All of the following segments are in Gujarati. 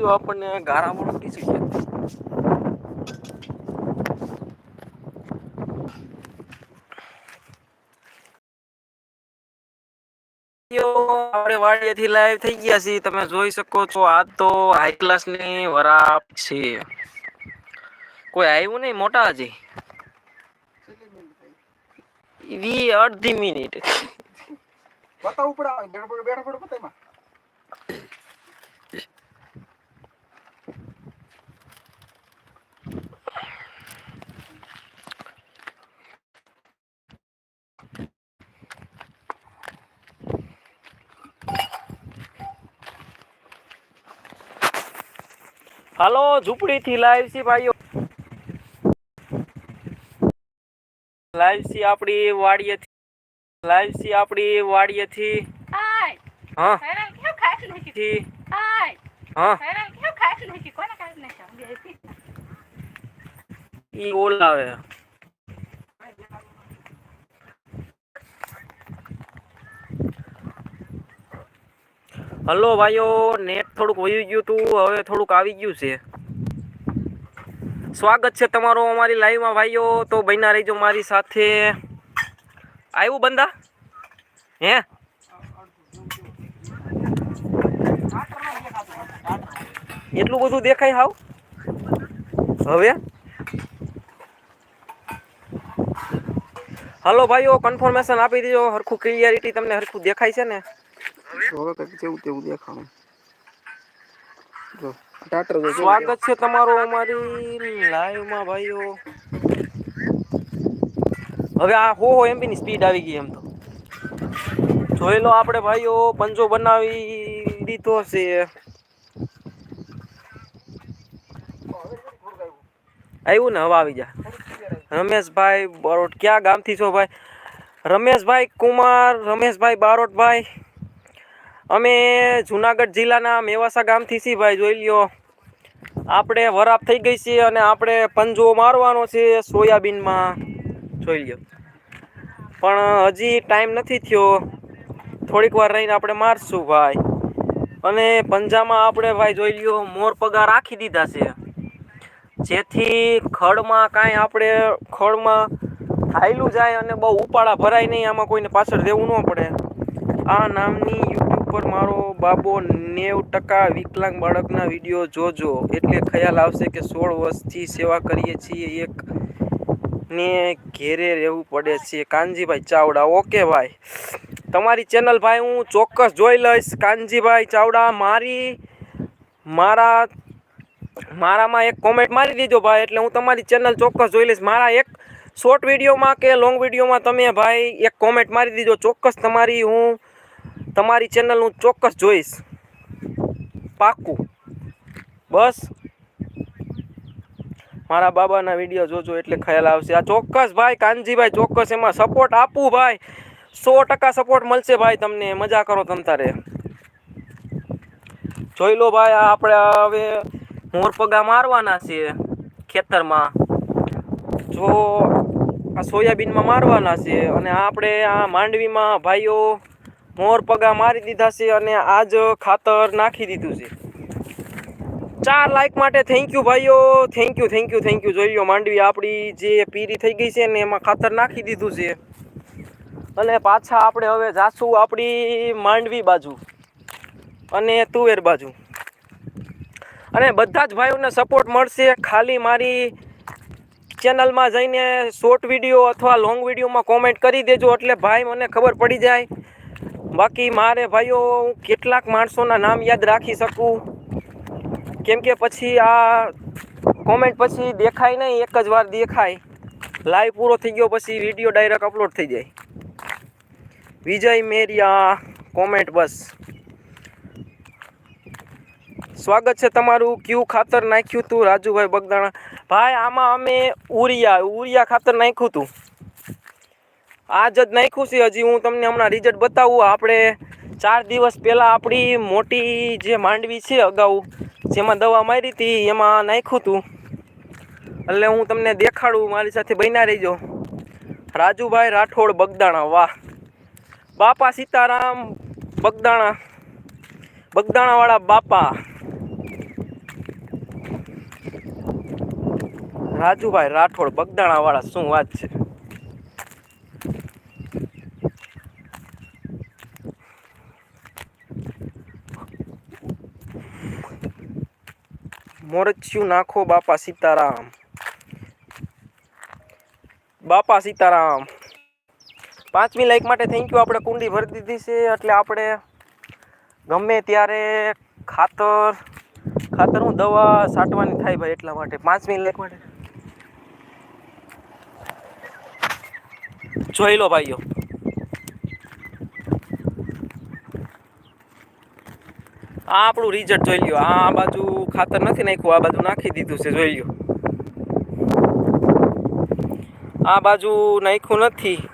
જો આપણને ગારા ટીસી છે. આપણે વાડીએથી લાઈવ થઈ ગયા છીએ તમે જોઈ શકો છો આ તો હાઈ ક્લાસની વરાપ છે. કોઈ આવ્યું નહીં મોટા હજી? વી અડધી મિનિટ પડે બેઠો હાલો ઝૂંપડીથી લાઈવ છે ભાઈઓ. લાઈવ છે આપણી વાડીએથી. લાઈવ છે આપણી વાડીએથી. હા. હા. ઈ ઓલાવે. હલો ભાઈઓ, નેટ થોડુંક વયું ગયું તું, હવે થોડુંક આવી ગયું છે. સ્વાગત છે તમારું અમારી લાઈવમાં ભાઈઓ. તો બન્યા રહીજો મારી સાથે. આવ્યું બંદા? હે? એટલું બધું દેખાય હાવ? હવે? હલો ભાઈઓ કન્ફર્મેશન આપી દેજો. હરખું ક્લિયરિટી તમને હરખું દેખાય છે ને? હવે કંઈક જેવું તેવું દેખાણું. જો ટાટર જો સ્વાગત છે તમારું અમારી લાઈવમાં ભાઈઓ. હવે આ હો હો એમબી ની સ્પીડ આવી ગઈ એમ તો. જોઈ લો આપણે ભાઈઓ પંજો બનાવી દીધો છે. આવ્યું ને હવે આવી જા. રમેશભાઈ બારોટ ક્યાં ગામથી છો ભાઈ? રમેશભાઈ કુમાર રમેશભાઈ બારોટભાઈ અમે જુનાગઢ જિલ્લાના મેવાસા ગામથી છીએ ભાઈ, જોઈ લ્યો. આપણે વરાપ થઈ ગઈ છે અને આપણે પંજો મારવાનો છે સોયાબીનમાં. જોઈ લ્યો. પણ હજી ટાઈમ નથી થયો. થોડીક વાર રહીને આપણે મારશું ભાઈ. અને પંજામાં આપણે ભાઈ, જોઈ લ્યો, મોર પગાર રાખી દીધા છે. જેથી ખડમાં કાંઈ આપણે ખડમાં થાયલું જાય અને બહુ ઉપાડા ભરાય નહીં, આમાં કોઈને પાછળ રહેવું ન પડે. આ નામની પર મારો બાબો નેવ ટકા વિકલાંગ બાળકના વીડિયો જોજો. એટલે ખ્યાલ આવશે કે સોળ વર્ષથી સેવા કરીએ છીએ એક ને ઘેરે રહેવું પડે છે. કાનજીભાઈ ચાવડા, ઓકે ભાઈ. તમારી ચેનલ ભાઈ હું ચોક્કસ જોઈ લઈશ. કાનજીભાઈ ચાવડા, મારી, મારા, મારામાં એક કોમેન્ટ મારી દીધો ભાઈ. એટલે હું તમારી ચેનલ ચોક્કસ જોઈ લઈશ. મારા એક શોર્ટ વિડીયોમાં કે લોંગ વિડીયોમાં તમે ભાઈ એક કોમેન્ટ મારી દીજો. ચોક્કસ તમારી હું તમારી ચેનલ હું ચોક્કસ જોઈશ. પાક્કું. બસ. મારા બાબાના વીડિયો જોજો એટલે ખ્યાલ આવશે. આ ચોક્કસ ભાઈ, કાનજીભાઈ, ચોક્કસ એમાં સપોર્ટ આપું ભાઈ. સો ટકા સપોર્ટ મળશે ભાઈ તમને. મજા કરો તમ તારે જોઈ લો ભાઈ આપણે હવે મોરપગા મારવાના છે ખેતરમાં. જો આ સોયાબીનમાં મારવાના છે. અને આપણે આ માંડવીમાં ભાઈઓ મોરપગા મારી દીધા છે અને આજ ખાતર નાખી દીધું છે. ચાર લાઈક માટે થેન્ક યુ ભાઈઓ thank you thank you thank you જોઈ લો માંડવી આપણી જે પીરી થઈ ગઈ છે ને એમાં ખાતર નાખી દીધું છે. અને પાછા આપણે હવે જાશું આપણી માંડવી બાજુ અને તુવેર બાજુ. અને બધા જ ભાઈઓને સપોર્ટ મળશે ખાલી મારી ચેનલમાં જઈને શોર્ટ વીડિયો અથવા લોંગ વિડીયોમાં કોમેન્ટ કરી દેજો એટલે ભાઈ મને ખબર પડી જાય. બાકી મારે ભાઈઓ, હું કેટલાક માણસોના નામ યાદ રાખી શકું? કેમ કે પછી આ કોમેન્ટ પછી દેખાય નહીં, એક જ વાર દેખાય. લાઈવ પૂરો થઈ ગયો, પછી વીડિયો ડાયરેક્ટ અપલોડ થઈ જાય. વિજય મેરિયા કોમેન્ટ બસ. સ્વાગત છે તમારું, ક્યુ ખાતર નાખ્યું હતું રાજુભાઈ બગદાણા? ભાઈ, આમાં અમે ઉરિયા ઉરિયા ખાતર નાખ્યું હતું આજ જ નાખ્યું છે હજી હું તમને હમણાં રિઝલ્ટ બતાવું. આપણે ચાર દિવસ પહેલાં આપણી મોટી જે માંડવી છે અગાઉ, જેમાં દવા મારી હતી, એમાં નાખ્યું હતું. એટલે હું તમને દેખાડું, મારી સાથે બન્યા રહીજો. રાજુભાઈ રાઠોડ બગદાણા, વાહ. બાપા સીતારામ બગદાણા, બગદાણાવાળા બાપા. રાજુભાઈ રાઠોડ બગદાણાવાળા, શું વાત છે? મોરચ્યું નાખો બાપા સીતારામ. બાપા સીતારામ. પાંચમી લાઈક માટે થેન્ક યુ આપણે કુંડી ભરી દીધી છે, એટલે આપણે ગમે ત્યારે ખાતર ખાતર હું દવા છાંટવાની થાય ભાઈ એટલા માટે. પાંચમી લાઈક માટે. જોઈ લો ભાઈઓ. આ આપણું રિઝલ્ટ જોઈ લ્યો. આ બાજુ ખાતર નથી નાખ્યું, આ બાજુ નાખી દીધું છે, જોઈ લ્યો. આ બાજુ નાખ્યું નથી.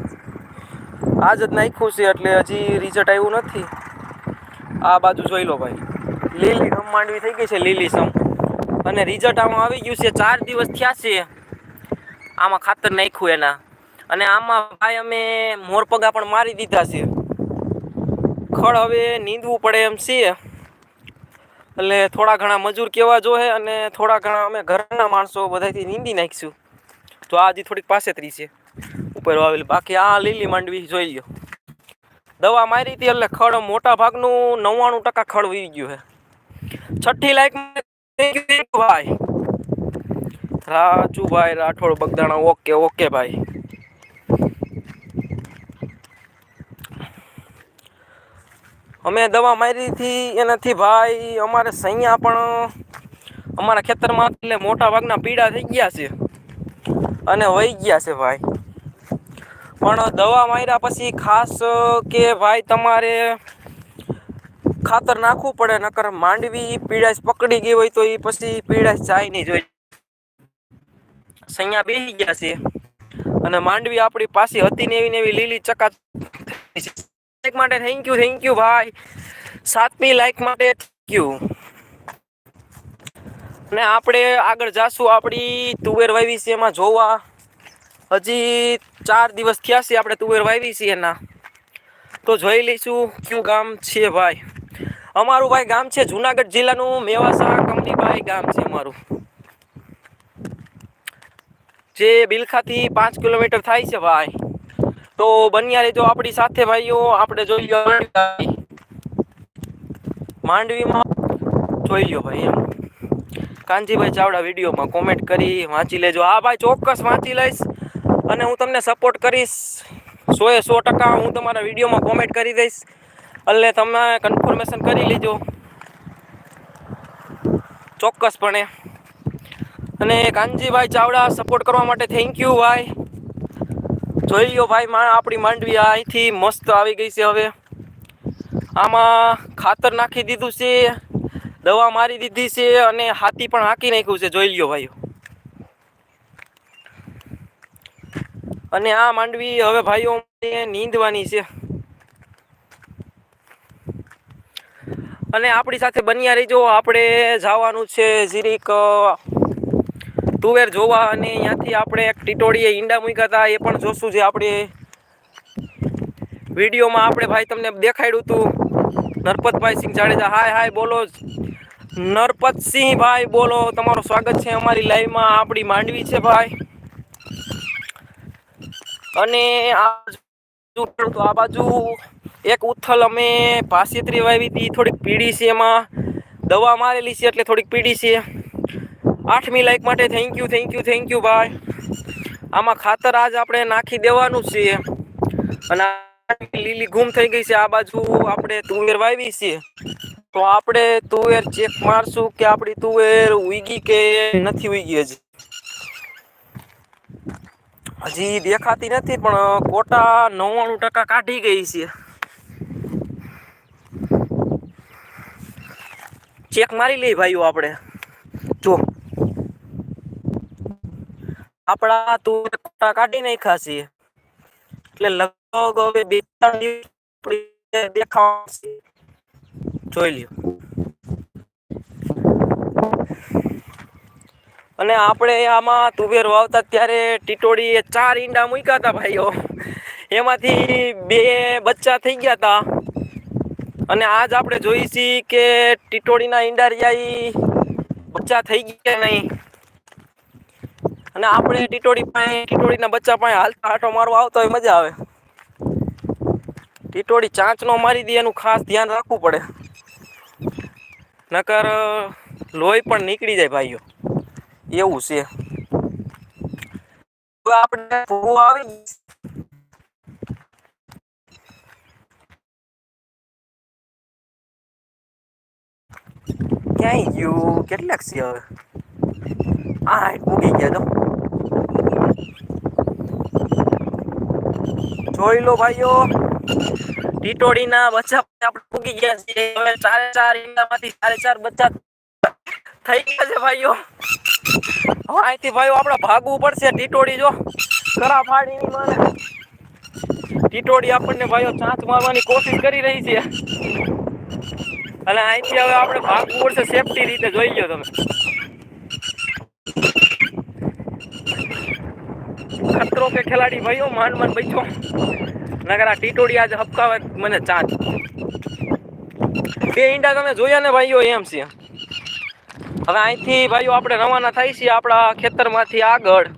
આજ જ નાખ્યું છે એટલે હજી રિઝલ્ટ આવ્યું નથી. આ બાજુ જોઈ લો ભાઈ. લીલી સમ માંડવી થઈ ગઈ છે, લીલી સમ. અને રિઝલ્ટ આમાં આવી ગયું છે, ચાર દિવસ થયા છે. આમાં ખાતર નાખ્યું એના. અને આમાં ભાઈ અમે મોરપગા પણ મારી દીધા છે. ખડ હવે નીંદવું પડે એમ છે. એટલે થોડા ઘણા મજૂર કેવા જોહે અને થોડા ઘણા અમે ઘરના માણસો બધાથી નીંદી નાખીશું. તો આ હજી થોડીક પાસેતરી છે. ઉપર વાવેલી બાકી આ લીલી માંડવી જોઈ લો દવા મારી હતી એટલે ખડ મોટા ભાગનું નવ્વાણું ટકા ખડ વી ગયું છે છઠ્ઠી લાઈક ભાઈ. રાજુભાઈ રાઠોડ બગદાણા, ઓકે ઓકે, ભાઈ. અમે દવા મારી હતી, એનાથી ભાઈ અમારે સૈયા પણ અમારા ખેતરમાં એટલે મોટા ભાગના પીડા થઈ ગયા છે. અને વહી ગયા છે ભાઈ. પણ દવા માર્યા પછી ખાસ કે ભાઈ તમારે ખાતર નાખવું પડે, નકર માંડવી પીડાશ પકડી ગઈ હોય તો એ પછી પીડાશ જાય નહીં જોઈ. સૈયા બેસી ગયા છે. અને માંડવી આપણી પાસે હતી ને એવી ને એવી લીલી ચકા લાઈક માટે થેન્ક યુ થેન્ક યુ ભાઈ. સાતમી લાઈક માટે થેન્ક યુ અને આપણે આગળ જાશું આપણી તુવેર વાવી છે એમાં જોવા. હજી ચાર દિવસ થયા છે આપણે તુવેર વાવી છે એના. તો જોઈ લઈશું કયું ગામ છે ભાઈ. અમારું ભાઈ ગામ છે જુનાગઢ જિલ્લાનું મેવાસા કમલીભાઈ ગામ છે અમારું. જે બિલખાથી પાંચ કિલોમીટર થાય છે ભાઈ. તો બન્યા રહેજો આપણી સાથે ભાઈઓ, આપણે જોઈ લો માંડવીમાં જોઈ લ્યો ભાઈ એમ. કાનજીભાઈ ચાવડા વિડીયોમાં કોમેન્ટ કરી વાંચી લેજો. હા ભાઈ, ચોક્કસ વાંચી લઈશ અને હું તમને સપોર્ટ કરીશ. સોએ સો ટકા હું તમારા વિડીયોમાં કોમેન્ટ કરી દઈશ. એટલે તમે કન્ફર્મેશન કરી લેજો. ચોક્કસપણે. અને કાનજીભાઈ ચાવડા સપોર્ટ કરવા માટે થેન્ક યુ ભાઈ. જોઈ લ્યો ભાઈ માં આપણી માંડવી અહીંથી મસ્ત આવી ગઈ છે હવે. આમાં ખાતર નાખી દીધું છે દવા મારી દીધી છે અને હાથી પણ હાંકી નાખ્યું છે જોઈ લ્યો ભાઈઓ. અને આ માંડવી હવે ભાઈઓ નીંદવાની છે. અને આપણી સાથે બન્યા રહીજો આપણે જવાનું છે જીરીક અ, તુવેર જોવા અને ત્યાંથી આપણે એક ટીટોળીએ ઈંડા મૂક્યા હતા, એ પણ જોશું જે આપણે વિડીયોમાં આપણે ભાઈ તમને દેખાડ્યું હતું નરપતભાઈ સિંહ જાડેજા, હાય હાય, બોલો નરપતસિંહ ભાઈ, બોલો. તમારું સ્વાગત છે અમારી લાઈવમાં, આપણી માંડવી છે ભાઈ. અને આ બાજુ એક ઉથલ અમે પાસેત્રી વાવી હતી, થોડીક પીળી છે એમાં. દવા મારેલી છે, એટલે થોડીક પીળી છે. આઠમી લાઈક માટે thank you thank you thank you ભાઈ આમાં ખાતર આજ આપણે નાખી દેવાનું છે અને લીલી ગુમ થઈ ગઈ છે. આ બાજુ આપણે તુવેર વાવી છે. તો આપણે તુવેર ચેક મારશું કે આપણી તુવેર ઉગી કે નથી ઉગી હજી. હજી દેખાતી નથી, પણ કોટા નવ્વાણું ટકા કાઢી ગઈ છે. ચેક મારી લઈ ભાઈઓ આપણે. આપણા તું કાઢી નાખ્યા છે. એટલે લગભગ હવે બે ત્રણ દિવસ દેખાશે જોઈ લ્યો. અને આપણે આમાં તુવેર વાવતા ત્યારે ટીટોડીએ ચાર ઈંડા મૂક્યા હતા ભાઈઓ. એમાંથી બે બચ્ચા થઈ ગયા હતા. અને આજ આપણે જોઈ છીએ કે ટીટોડીના ઈંડા રહ્યા બચ્ચા થઈ ગયા નહીં. અને આપણે ટીટોડી પાસે ટીટોડીના બચ્ચા પાસે હાલતા આટો મારવા આવતો હોય મજા આવે. ટીટોડી ચાંચ નો મારી દે એનું ખાસ ધ્યાન રાખવું પડે. નકર લોહી પણ નીકળી જાય ભાઈઓ. એવું છે. આપણે આવી ક્યાંય ગયું? કેટલાક છે હવે. આ ઉગી ગયા તો. જોઈ લો ભાઈઓ. ટીટોડીના બચ્ચા આપણે ઉગી ગયા છે હવે ચારે ચાર ઈંડામાંથી ચારે ચાર બચ્ચા થઈ ગયા છે ભાઈઓ. અહીંથી ભાઈઓ આપણે ભાગવું પડશે ટીટોડી જો. કરા ફાડીની મારે ટીટોડી આપણને ભાઈઓ ચાંચ મારવાની કોશિશ કરી રહી છે. અને અહીંથી હવે આપણે ભાગવું પડશે સેફટી રીતે. જોઈ લો તમે. ખતરો કે ખેલાડી ભાઈઓ માન માન બચ્યો નગર આ ટીટોડી આજે હપકાવે મને ચાંચ બે ઈંડા તમે જોયા ને ભાઈઓ, એમ છે. હવે અહીંથી ભાઈઓ આપણે રવાના થાય છીએ આપણા ખેતરમાંથી આગળ.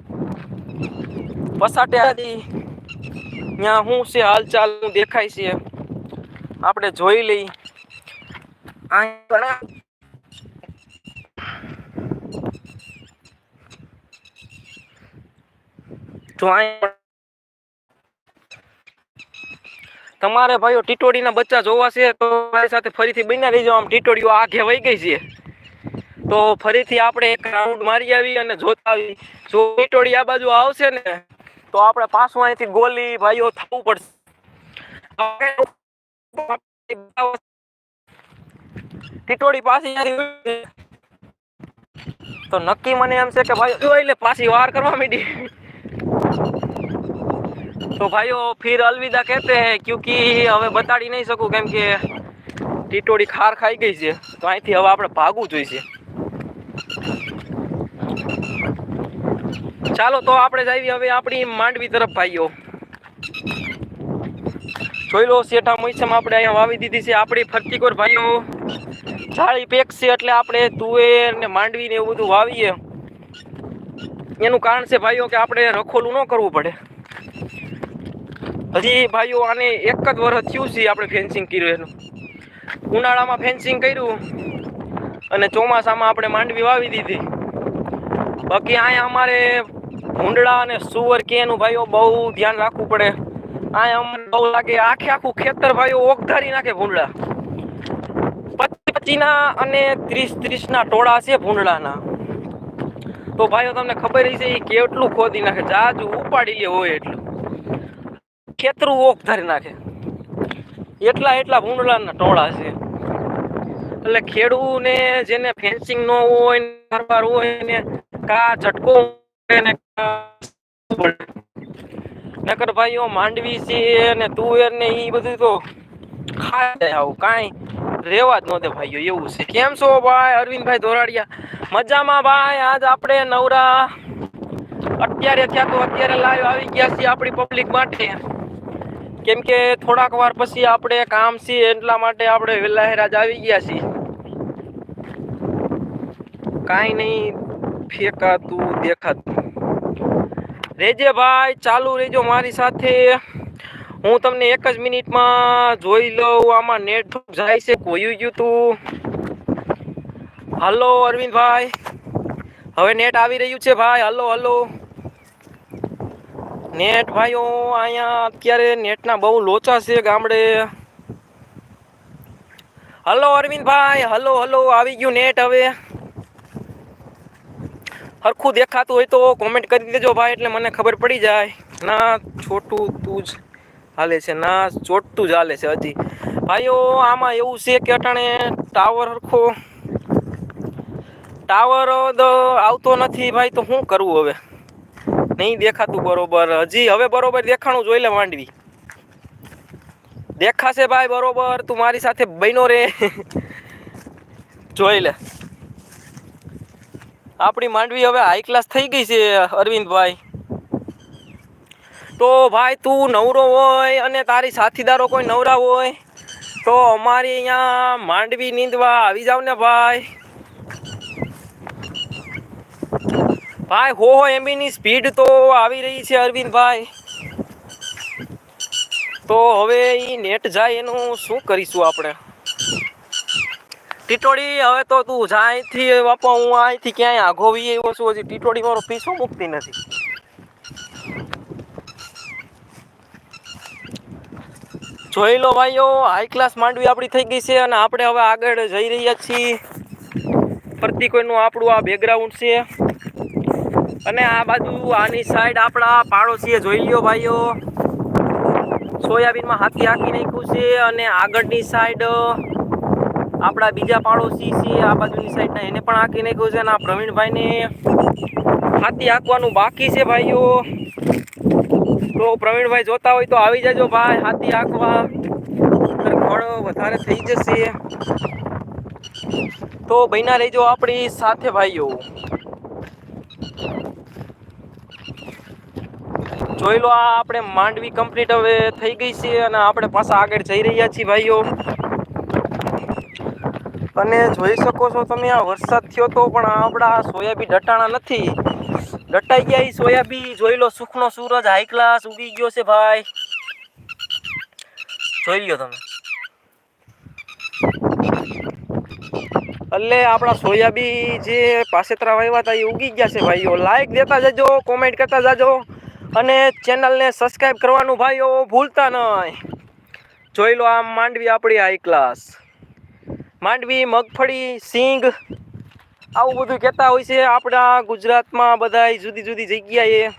પસાટે આદી ત્યાં શું છે, હાલચાલ દેખાય છે. આપણે જોઈ લઈ. અહીં તો તમારે ભાઈઓ ટીટોડીના બચ્ચા જોવા છે તો મારી સાથે ફરીથી બન્યા રહીજો. આમ ટીટોડીઓ આગે વહી ગઈ છે. તો ફરીથી આપણે એક રાઉન્ડ મારી આવી અને જોતા આવી. જો ટીટોડી આ બાજુ આવશે ને, તો આપણે પાછું અહીંથી ગોલી ભાઈઓ થવું પડશે. ટીટોડી પાછી તો નક્કી મને એમ છે કે ભાઈ જોઈ લે, પાછી વાર કરવા માંડી. तो भाइयों फिर अलविदा कहते हैं क्योंकि હવે બતાડી નહીં શકું કેમ કે ટીટોડી ખાર ખાઈ ગઈ છે તો અહીંથી હવે આપણે ભાગવું જોઈશે ચાલો તો આપણે જઈએ હવે આપણી માંડવી તરફ ભાઈઓ જોઈ લો શેઠા મોઈસમ આપણે અહીંયા વાવી દીધી છે આપણી ફરતી કોર ભાઈઓ જાળી પેક છે એટલે આપણે તુવેર ને માંડવી ને એવું બધું વાવીએ એનું કારણ છે ભાઈઓ કે આપણે રખોલું ન કરવું પડે. હજી ભાઈઓ આને એક જ વર્ષ થયું છે આપણે ફેન્સિંગ કર્યું એનું. ઉનાળામાં ફેન્સિંગ કર્યું અને ચોમાસામાં આપણે માંડવી વાવી દીધી. બાકી અહીંયા અમારે ભૂંડળા અને સુવર કે એનું ભાઈઓ બહુ ધ્યાન રાખવું પડે. અહીંયા અમને બહુ લાગે આખે આખું ખેતર ભાઈઓ ઓગધારી નાખે ભૂંડળા. પચી પચીના અને ત્રીસ ત્રીસના ટોળા છે ભૂંડળાના. તો ભાઈઓ, તમને ખબર છે એ કેટલું ખોદી નાખે. જાજ ઉપાડી લે હોય એટલું. ખેતરું ઓક ધરી નાખે. એટલા એટલા ભૂંડલાના ટોળા છે. એટલે ખેડૂને જેને ફેન્સિંગ નો હોય કારવાર હોય ને કા ઝટકો ને નકર ભાઈઓ માંડવી છે ને તુવેર ને એ બધું તો ખાઈ જાય આવું, કાંઈ રેવા જ નહોતે ભાઈઓ, એવું છે. કેમ છો ભાઈ? અરવિંદભાઈ ધોરાડિયા. મજામાં ભાઈ? આજ આપણે નવરા અત્યારે ત્યાં તો અત્યારે લાઈવ આવી ગયા છીએ આપણી પબ્લિક માટે. કેમ કે થોડાક વાર પછી આપણે કામ છે એટલા માટે આપણે વહેલા રાજ આવી ગયા છીએ. કાંઈ નહીં, ફેંકાતું, દેખાતું. રેજે ભાઈ, ચાલુ રહેજો મારી સાથે. હું તમને એક જ મિનિટમાં જોઈ લઉં, આમાં નેટ જાય છે કોયું ગયું તું. હલો, અરવિંદભાઈ. હવે નેટ આવી રહ્યું છે, ભાઈ. Hello hello. નેટ ભાઈઓ અહીંયા અત્યારે નેટના બહુ લોચા છે ગામડે. હલો, અરવિંદભાઈ. હલો હલો, આવી ગયું નેટ હવે. હરખું દેખાતું હોય તો કોમેન્ટ કરી દેજો ભાઈ, એટલે મને ખબર પડી જાય. ના, છોટું તું જ. હાલે છે, ના ચોટતું જ હાલે છે હજી. ભાઈઓ, આમાં એવું છે કે અટાણે ટાવર હરખો, ટાવર આવતો નથી ભાઈ, તો શું કરવું હવે? નહીં દેખાતું બરોબર. હજી હવે બરોબર દેખાણું જોઈ લે માંડવી. દેખાશે ભાઈ, બરોબર. તું મારી સાથે બન્યો રે. જોઈ લે. આપણી માંડવી હવે હાઈ ક્લાસ થઈ ગઈ છે, અરવિંદભાઈ. તો ભાઈ તું નવરો હોય અને તારી સાથીદારો કોઈ નવરા હોય, તો અમારી અહીંયા માંડવી નીંદવા આવી જાવ ને ભાઈ. ભાઈ, હો હો એમબીની સ્પીડ તો આવી રહી છે અરવિંદભાઈ તો હવે એ નેટ જાય એનું શું કરીશું આપણે? ટીટોડી હવે તો તું જા અહીંથી બાપા હું અહીંથી ક્યાંય આઘો વી છું, હજી ટીટોડી મારો પીસો મૂકતી નથી. જોઈ લો ભાઈઓ હાઈ ક્લાસ માંડવી આપણી થઈ ગઈ છે અને આપણે હવે આગળ જઈ રહ્યા છીએ. ફરતી કોઈનું આપણું આ બેકગ્રાઉન્ડ છે. અને આ બાજુ, આની સાઈડ આપણા પાડોશીએ જોઈ લ્યો ભાઈઓ. સોયાબીનમાં હાથી હાકી નાખ્યું છે અને આગળની સાઈડ આપણા બીજા પાડોશી છે, આ બાજુની સાઈડના એને પણ હાકી નાખ્યું છે અને આ પ્રવીણભાઈને હાથી હાંકવાનું બાકી છે ભાઈઓ. તો પ્રવીણભાઈ જોતા હોય તો આવી જજો ભાઈ, હાથી આંખવા ફળ વધારે થઈ જશે. તો બન્યા રહેજો આપણી સાથે ભાઈઓ. જોઈ લો આ આપણે માંડવી કમ્પ્લીટ હવે થઈ ગઈ છે અને આપણે પાછા આગળ જઈ રહ્યા છીએ ભાઈઓ. અને જોઈ શકો છો તમે આ વરસાદ થયો તો પણ આપણા સોયાબીન ડટાણા નથી. ડટાઈ ગયા સોયાબી જોઈ લો સુખનો સૂરજ હાઈ ક્લાસ ઉગી ગયો છે ભાઈ. જોઈ લ્યો તમે. એટલે આપણા સોયાબી જે પાસેતરા વાવ્યા હતા એ ઉગી ગયા છે ભાઈઓ. લાઈક દેતા જજો કોમેન્ટ કરતા જજો. અને ચેનલને સબસ્ક્રાઈબ કરવાનું ભાઈઓ ભૂલતા નહીં જોઈ લો આ માંડવી આપણી હાઈ ક્લાસ માંડવી, મગફળી, સિંગ આવું બધું કહેતા હોય છે આપણા ગુજરાતમાં બધા જુદી જુદી જગ્યાએ.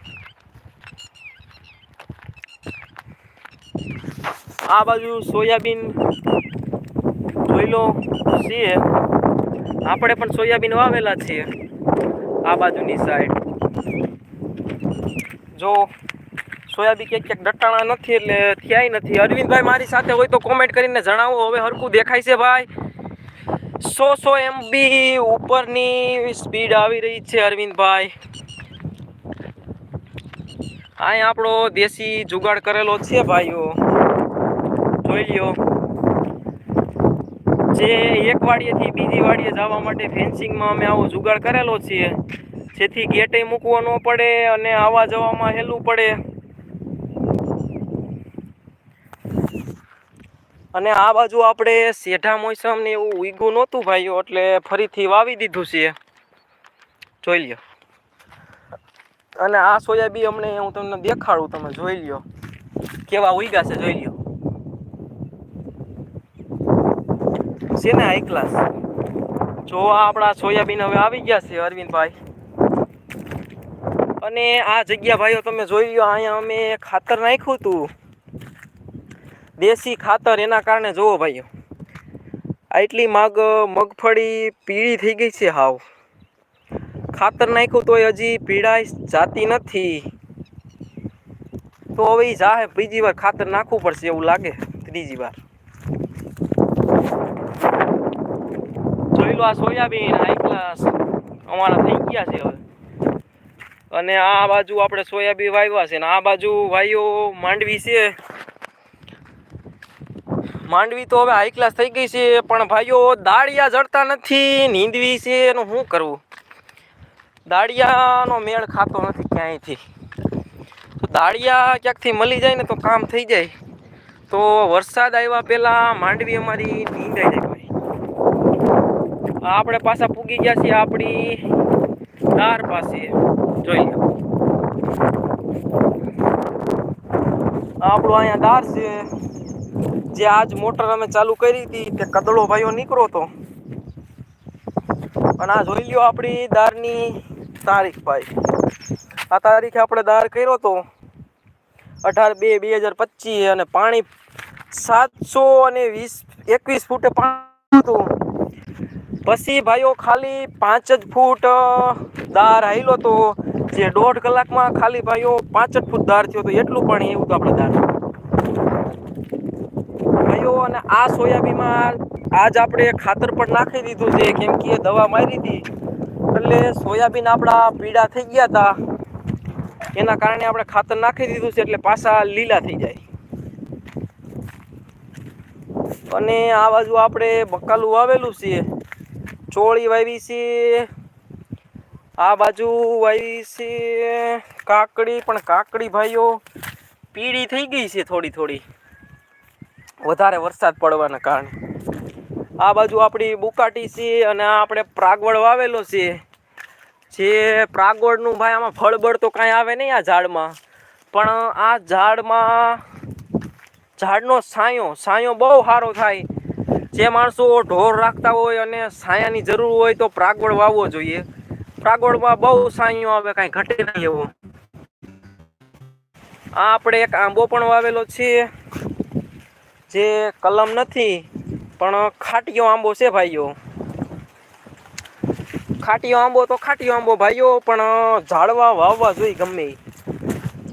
આ બાજુ સોયાબીન જોઈ લો છીએ આપણે પણ સોયાબીન વાવેલા છીએ આ બાજુની સાઈડ જો, સોયાબીન ક્યાંક ક્યાંક ડટાણા નથી એટલે થયાય નથી. અરવિંદભાઈ મારી સાથે હોય તો કોમેન્ટ કરીને જણાવો. હવે હરકું દેખાય છે ભાઈ. સો સો એમબી ઉપરની સ્પીડ આવી રહી છે અરવિંદભાઈ. અહીં આપણો દેશી જુગાડ કરેલો છે ભાઈઓ. જોઈ લ્યો. જે એક વાડીએથી બીજી વાડીએ જવા માટે ફેન્સિંગમાં અમે આવો જુગાડ કરેલો છે. જેથી ગેટે મૂકવો ન પડે અને આવવા જવામાં હેલું પડે. અને આ બાજુ આપણે શેઢા મોસમ ને એવું ઉગ્યું નહોતું ભાઈઓ, એટલે ફરીથી વાવી દીધું છે. જોઈ લ્યો. અને આ સોયાબી અમને હું તમને દેખાડું, તમે જોઈ લ્યો. કેવા ઉગ્યા છે, જોઈ લ્યો. છે ને હાઈ ક્લાસ જો આપણા સોયાબીન હવે આવી ગયા છે, અરવિંદભાઈ. અને આ જગ્યા ભાઈઓ, તમે જોઈ લ્યો, અહીંયા અમે ખાતર નાખ્યું હતું. દેશી ખાતર એના કારણે જુઓ ભાઈઓ, આટલી માગ, મગફળી પીળી થઈ ગઈ છે હાવ. ખાતર નાખ્યું તોય હજી પીળાઈ જાતી નથી. તો હવે જાહે, બીજી વાર ખાતર નાખવું પડશે એવું લાગે, ત્રીજી વાર. જોઈ લો આ સોયાબીન ક્લાસ અમારા થઈ ગયા છે હવે. અને આ બાજુ આપણે સોયાબીન વાવ્યા છે ને આ બાજુ ભાઈઓ માંડવી છે. માંડવી તો હવે હાઈ ક્લાસ થઈ ગઈ છે, પણ ભાઈઓ, દાળિયા જડતા નથી, નીંદવી છે, એનું શું કરવું? દાળિયાનો મેળ ખાતો નથી ક્યાંયથી? તો દાળિયા ક્યાંકથી મળી જાય ને તો કામ થઈ જાય. તો વરસાદ આવ્યા પહેલાં માંડવી અમારી નીંદાઈ જાય ભાઈ. આપણે પાછા પૂગી ગયા છીએ આપણી દાર પાસે. જોઈ લો. આપણું અહીંયા દાર છે. જે આજ મોટર અમે ચાલુ કરી હતી તે કદળો ભાઈઓ નીકળો તો. અને આ જોઈ લ્યો આપણી દારની તારીખ ભાઈ. આ તારીખે આપણે દાર કર્યો તો અઢાર બે બે હજાર પચીસ અને પાણી સાતસો અને વીસ એકવીસ ફૂટે પાણી હતું. પછી ભાઈઓ ખાલી પાંચ જ ફૂટ દાર હાલ્યો તો જે દોઢ કલાકમાં ખાલી ભાઈઓ પાંચ જ ફૂટ દાર થયો તો એટલું પાણી એવું તો આપણે દાર. અને આ સોયાબીનમાં આજ આપણે ખાતર પણ નાખી દીધું છે, કેમ કે દવા મારી હતી. એટલે સોયાબીન આપણા પીળા થઈ ગયા હતા એના કારણે આપણે ખાતર નાખી દીધું છે, એટલે પાછા લીલા થઈ જાય. અને આ બાજુ આપણે બકાલું વાવેલું છે. ચોળી વાવી છે. આ બાજુ વાવી છે કાકડી, પણ કાકડી ભાઈઓ પીળી થઈ ગઈ છે થોડી થોડી. વધારે વરસાદ પડવાના કારણે. આ બાજુ આપણી બુકાટી છે અને આપણે પ્રાગવડ વાવેલો છે. જે પ્રાગવડનું ભાઈ આમાં ફળબળ તો કાંઈ આવે નહીં આ ઝાડમાં. પણ આ ઝાડમાં ઝાડનો સાયો સાયો બહુ સારો થાય. જે માણસો ઢોર રાખતા હોય અને સાયાની જરૂર હોય તો પ્રાગવડ વાવવો જોઈએ. પ્રાગવડમાં બહુ સાયો આવે, કાંઈ ઘટે નહીં એવો. આ આપણે એક આંબો પણ વાવેલો છે. જે કલમ નથી, પણ ખાટીયો આંબો છે ભાઈઓ. ખાટીયો આંબો તો ખાટીયો આંબો ભાઈઓ, પણ ઝાડવા વાવવા જોઈએ ગમે.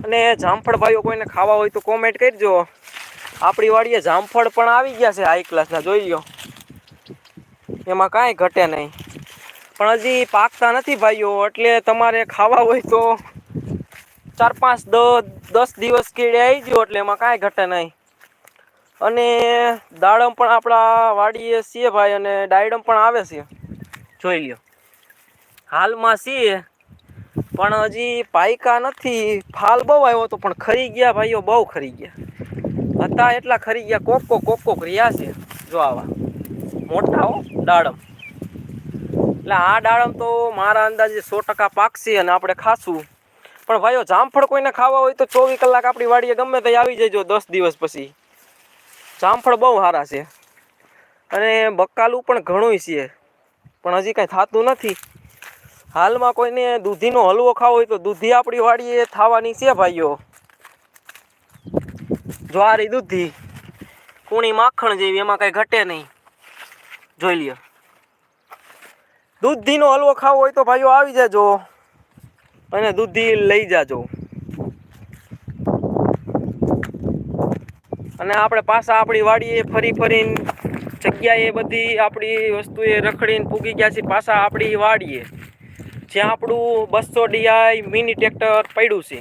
અને જામફળ ભાઈઓ કોઈને ખાવા હોય તો કોમેન્ટ કરજો. આપણી વાડીએ જામફળ પણ આવી ગયા છે હાઈ ક્લાસના જોઈ લો એમાં કાંઈ ઘટે નહીં. પણ હજી પાકતા નથી ભાઈઓ, એટલે તમારે ખાવા હોય તો ચાર પાંચ દસ દિવસ કેળે આવી ગયો, એટલે એમાં કાંઈ ઘટે નહીં. અને દાડમ પણ આપણા વાડીએ છીએ ભાઈ અને ડાયડમ પણ આવે છે. જોઈ લ્યો. હાલમાં છીએ, પણ હજી પાયકા નથી. ફાલ બહુ આવ્યો હતો, પણ ખરી ગયા ભાઈઓ, બહુ ખરી ગયા. હતા એટલા ખરી ગયા, કોક કોક કોક કોક રહ્યા છે, જો આવા. મોટા હો, દાડમ. એટલે આ દાડમ તો મારા અંદાજે સો ટકા પાકશે અને આપણે ખાશું. પણ ભાઈઓ, જામફળ કોઈને ખાવા હોય તો ચોવીસ કલાક આપણી વાડીએ ગમે તે આવી જજો દસ દિવસ પછી. જામફળ બહુ સારા છે. અને બકાલું પણ ઘણું છે. પણ હજી કાંઈ થતું નથી. હાલમાં કોઈને દૂધીનો હલવો ખાવો હોય તો દૂધી આપણી વાડીએ થવાની છે ભાઈઓ. જ્વારી દૂધી, કુણી માખણ જેવી, એમાં કાંઈ ઘટે નહીં. જોઈ લ્યો. દૂધીનો હલવો ખાવો હોય તો ભાઈઓ આવી જાજો. અને દૂધી લઈ જાજો. અને આપણે પાછા આપણી વાડીએ ફરી ફરીને જગ્યાએ બધી આપણી વસ્તુએ રખડીને પૂગી ગયા છે પાછા આપણી વાડીએ. જ્યાં આપણું બસો ડીઆઈ મિની ટ્રેક્ટર પડ્યું છે.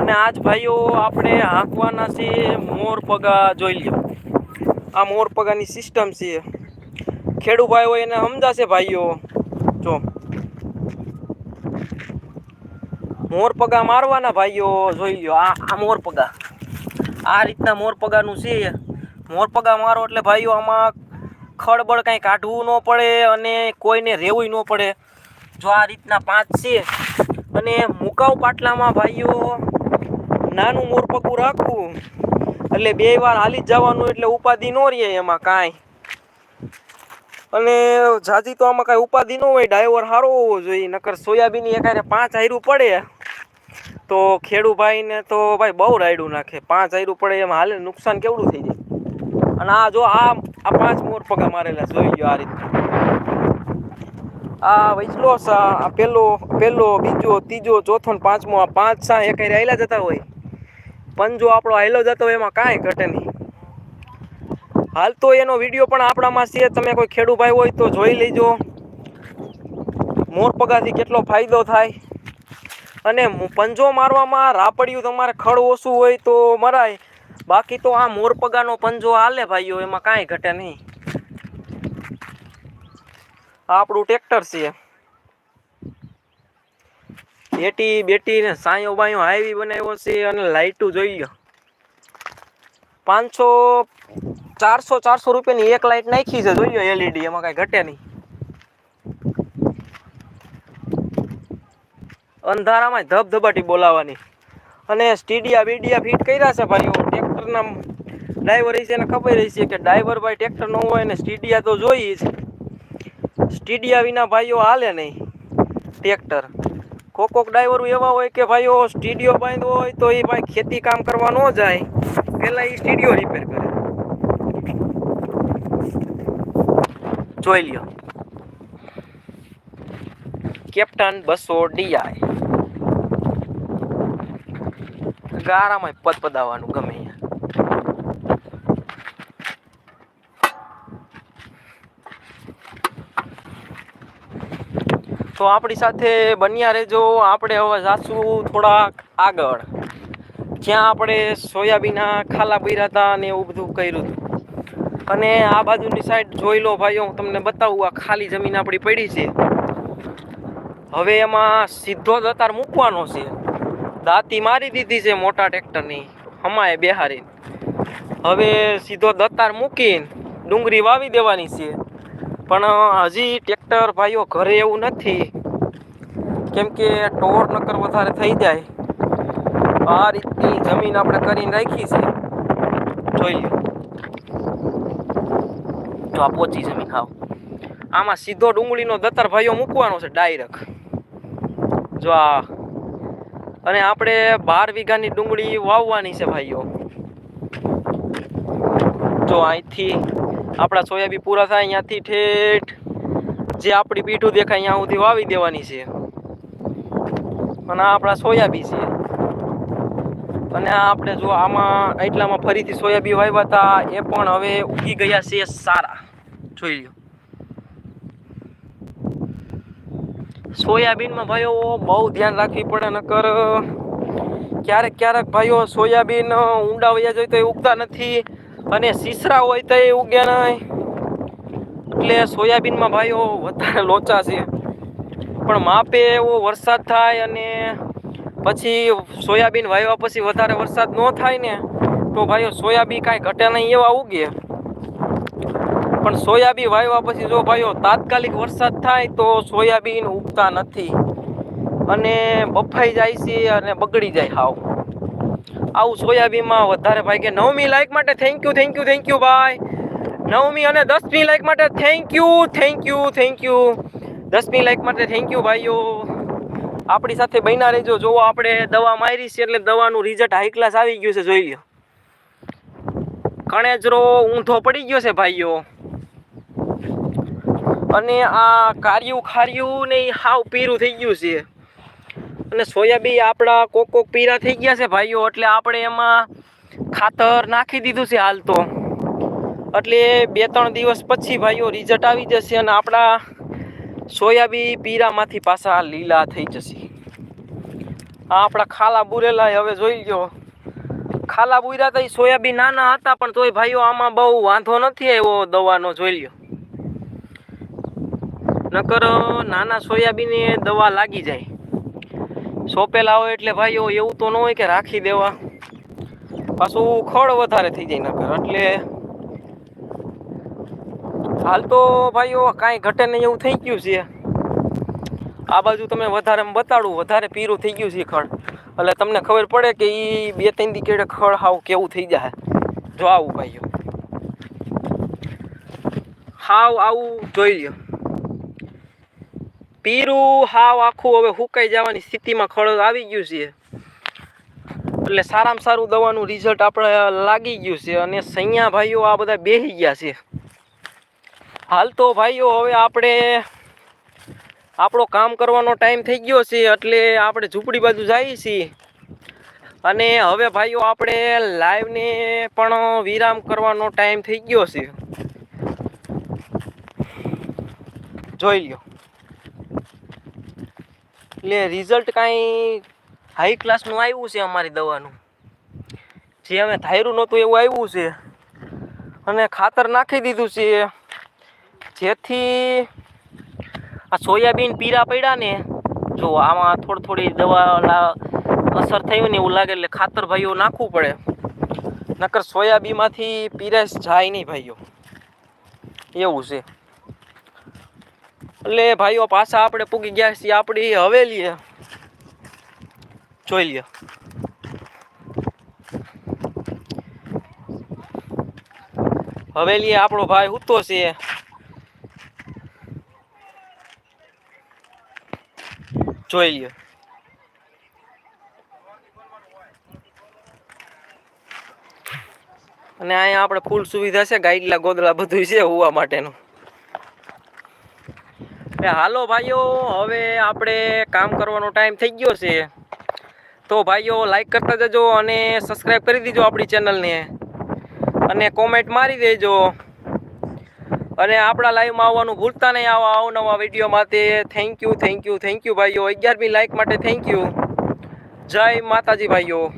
અને આજ ભાઈઓ આપણે હાંકવાના છે મોર પગા જોઈ લ્યો. આ મોર પગાની સિસ્ટમ છે. ખેડૂ ભાઈઓ એને સમજાશે ભાઈઓ. જો. મોર પગા મારવાના ભાઈઓ, જોઈ લ્યો, આ આ મોરપગા આ રીતના મોરપગાનું છે. મોરપગા મારો એટલે ભાઈઓ, આમાં ખળબળ કાંઈ કાઢવું ન પડે અને કોઈને રહેવું ન પડે. જો આ રીતના પાંચ છે અને મુકાવ પાટલામાં ભાઈઓ, નાનું મોરપગું રાખવું. એટલે બે વાર હાલી જ જવાનું એટલે ઉપાધિ ન રહે એમાં કાંઈ. અને જાજી તો આમાં કાંઈ ઉપાધિ ન હોય ડ્રાઈવર સારો હોવો જોઈએ. નકર સોયાબીન એકારે પાંચ હાયરું પડે. તો ખેડૂભાઈને તો ભાઈ બહુ રાયડું નાખે. પાંચ આયરું પડે એમાં હાલે, નુકસાન કેવડું થઈ જાય? અને આ જો આ આ પાંચ મોર પગા મારેલા, જોઈ ગયો આ રીતે આ વૈચલો આ પેલો પેલો, બીજો, ત્રીજો, ચોથો ને પાંચમો, આ પાંચ સા એક હારે જતા હોય? પંજો આપણો હાલ્યો જતો હોય, એમાં કાંઈ ઘટે નહીં. હાલ તો એનો વીડિયો પણ આપણામાં છે. તમે કોઈ ખેડૂભાઈ હોય તો જોઈ લેજો. મોર પગાથી કેટલો ફાયદો થાય? અને પંજો મારવામાં રાપડિયું તમારે ખડ ઓછું હોય તો મરાય. બાકી તો આ મોરપગાનો પંજો હાલે ભાઈઓ, એમાં કાંઈ ઘટે નહીં. આપણું ટ્રેક્ટર છે. બેટી બેટી ને સાયો બાયો હાઈવી બનાવ્યો છે અને લાઇટું જોઈ ગયો પાંચસો ચારસો ચારસો રૂપિયાની એક લાઇટ નાખી છે, જોઈ લો એલઈડી, એમાં કાંઈ ઘટે નહીં. અંધારામાં ધબધબાટી બોલાવવાની. અને સ્ટીડિયા બીડિયા ફિટ કર્યા છે ભાઈઓ. ટ્રેક્ટરના ડ્રાઈવર છે એને ખબર છે કે ડ્રાઈવર ભાઈ ટ્રેક્ટર ન હોય ને સ્ટીડિયા તો જોઈએ જ સ્ટીડિયા વિના ભાઈઓ હાલે નહીં ટ્રેક્ટર. કોક કોક ડ્રાઈવરો એવા હોય કે ભાઈઓ સ્ટીડિયો બાંધ હોય તો એ ભાઈ ખેતી કામ કરવા ન જાય. પહેલાં એ સ્ટીડિયો રિપેર કરે. જોઈ લ્યો. કેપ્ટન બસો ડીઆઈ. ગારામાં પદપદાવાનું ગમે તો આપણી સાથે બન્યા રહેજો. આપણે હવે જાશું થોડાક આગળ. જ્યાં આપણે સોયાબીના ખાલા પીરા હતા અને એવું બધું કર્યું હતું. અને આ બાજુની સાઈડ જોઈ લો ભાઈઓ, હું તમને બતાવું, આ ખાલી જમીન આપણી પડી છે. હવે એમાં સીધો જ અતાર મૂકવાનો છે. દાંતી મારી દીધી છે મોટા ટ્રેક્ટરની, હમાએ બેહારી હવે સીધો દતાર મૂકીને ડુંગળી વાવી દેવાની છે. પણ હજી ટ્રેક્ટર ભાઈઓ ઘરે એવું નથી. કેમ કે ટોર નકર વધારે થઈ જાય. આ રીતની જમીન આપણે કરીને રાખી છે. જોઈ લો જો આ પોચી જમીન ખાવ આમાં સીધો ડુંગળીનો દત્તર ભાઈઓ મૂકવાનો છે, ડાયરેક્ટ. જો આ અને આપણે બાર વીઘાની ડુંગળી વાવવાની છે ભાઈઓ. જો અહીંથી આપણા સોયાબી પૂરા થાય, અહીંયાથી ઠેઠ જે આપણી પીઠું દેખાય, અહીંયા સુધી વાવી દેવાની છે. અને આ આપણા સોયાબી છે. અને આ આપણે જો આમાં એટલામાં ફરીથી સોયાબી વાવ્યા હતા, એ પણ હવે ઉગી ગયા છે સારા. જોઈ લ્યો. સોયાબીનમાં ભાઈઓ બહુ ધ્યાન રાખવી પડે, નકર, ક્યારેક ક્યારેક ભાઈઓ સોયાબીન ઊંડા વયા જાય તો એ ઉગતા નથી અને સીસરા હોય તો એ ઉગ્યા નહીં. એટલે સોયાબીનમાં ભાઈઓ વધારે લોચા છે. પણ માપે એવો વરસાદ થાય અને પછી સોયાબીન વાવ્યા પછી વધારે વરસાદ ન થાય ને, તો ભાઈઓ સોયાબીન કાંઈ ઘટે નહીં એવા ઉગે. પણ સોયાબીન વાવ્યા પછી જો ભાઈઓ તાત્કાલિક વરસાદ થાય તો સોયાબીન ઉગતા નથી. અને બફાઈ જાય છે અને બગડી જાય હાવ. આવું સોયાબીનમાં વધારે ભાઈ કે નવમી લાઈક માટે thank you thank you thank you ભાઈ. નવમી અને દસમી લાઈક માટે thank you thank you thank you દસમી લાઈક માટે થેન્ક યુ ભાઈઓ. આપણી સાથે બન્યા રહેજો. જોવો આપણે દવા મારી છે એટલે દવાનું રિઝલ્ટ હાઈ ક્લાસ આવી ગયું છે, જોઈ લો કણેજરો ઊંધો પડી ગયો છે ભાઈઓ. અને આ કાર્યું ખાર્યું ને એ હાવ પીરું થઈ ગયું છે. અને સોયાબીન આપણા કોક કોક પીરા થઈ ગયા છે ભાઈઓ, એટલે આપણે એમાં ખાતર નાખી દીધું છે હાલ તો. એટલે બે ત્રણ દિવસ પછી ભાઈઓ રિઝલ્ટ આવી જશે અને આપણા સોયાબીન પીરામાંથી પાછા લીલા થઈ જશે. આ આપણા ખાલા બુરેલા હવે જોઈ લો ખાલા બુર્યા તો સોયાબીન નાના હતા પણ તોય ભાઈઓ આમાં બહુ વાંધો નથી આવ્યો દવાનો, જોઈ લ્યો. નકર નાના સોયાબીને દવા લાગી જાય. સોંપેલા હોય એટલે ભાઈઓ, એવું તો ન હોય કે રાખી દેવા. પાછું ખડ વધારે થઈ જાય નકર, એટલે હાલ તો ભાઈઓ, કાંઈ ઘટે નહીં એવું થઈ ગયું છે. આ બાજુ તમે વધારે બતાડું, વધારે પીરું થઈ ગયું છે ખડ. એટલે તમને ખબર પડે કે એ બે ત્રણ દી કેડે ખડ હાવ કેવું થઈ જાય જો આવું ભાઈઓ. હાવ આવું જોઈ લ્યો. પીરું, હાવ આખું હવે હુકાઈ જવાની સ્થિતિમાં ખળ આવી ગયું છે. એટલે સારામાં સારું દવાનું રિઝલ્ટ આપણે લાગી ગયું છે અને સૈયા ભાઈઓ આ બધા બેસી ગયા છે. હાલ તો ભાઈઓ હવે આપણે, આપણો કામ કરવાનો ટાઈમ થઈ ગયો છે એટલે આપણે ઝૂંપડી બાજુ જઈએ છીએ. અને હવે ભાઈઓ આપણે લાઈવને પણ વિરામ કરવાનો ટાઈમ થઈ ગયો છે. જોઈ લ્યો. એટલે રિઝલ્ટ કાંઈ હાઈ ક્લાસનું આવ્યું છે અમારી દવાનું. જે અમે ધાર્યું નહોતું એવું આવ્યું છે. અને ખાતર નાખી દીધું છે. જેથી આ સોયાબીન પીરા પડ્યા ને, જો આમાં થોડી થોડી દવા અસર અસર થયું ને એવું લાગે એટલે ખાતર ભાઈઓ નાખવું પડે. નકર સોયાબીનમાંથી પીરાશ જાય નહીં ભાઈઓ. એવું છે. એટલે ભાઈઓ, પાછા આપણે પૂગી ગયા છીએ, આપણી હવેલીએ જોઈ લ્યો. હવેલીએ આપણો ભાઈ ઉતો છે. જોઈ લ્યો. અને અહીંયા આપણે ફૂલ સુવિધા છે ગાઈડલા ગોદડા બધું છે હોવા માટેનું. હાલો ભાઈઓ, હવે આપણે કામ કરવાનો ટાઈમ થઈ ગયો છે. તો ભાઈઓ લાઈક કરતા જજો અને સબસ્ક્રાઈબ કરી દીજો આપણી ચેનલને અને કોમેન્ટ મારી દેજો. અને આપણા લાઈવમાં આવવાનું ભૂલતા નહીં આવા અવનવા વીડિયો માટે. Thank you thank you thank you ભાઈઓ. અગિયારમી લાઈક માટે થેન્ક યુ જય માતાજી, ભાઈઓ.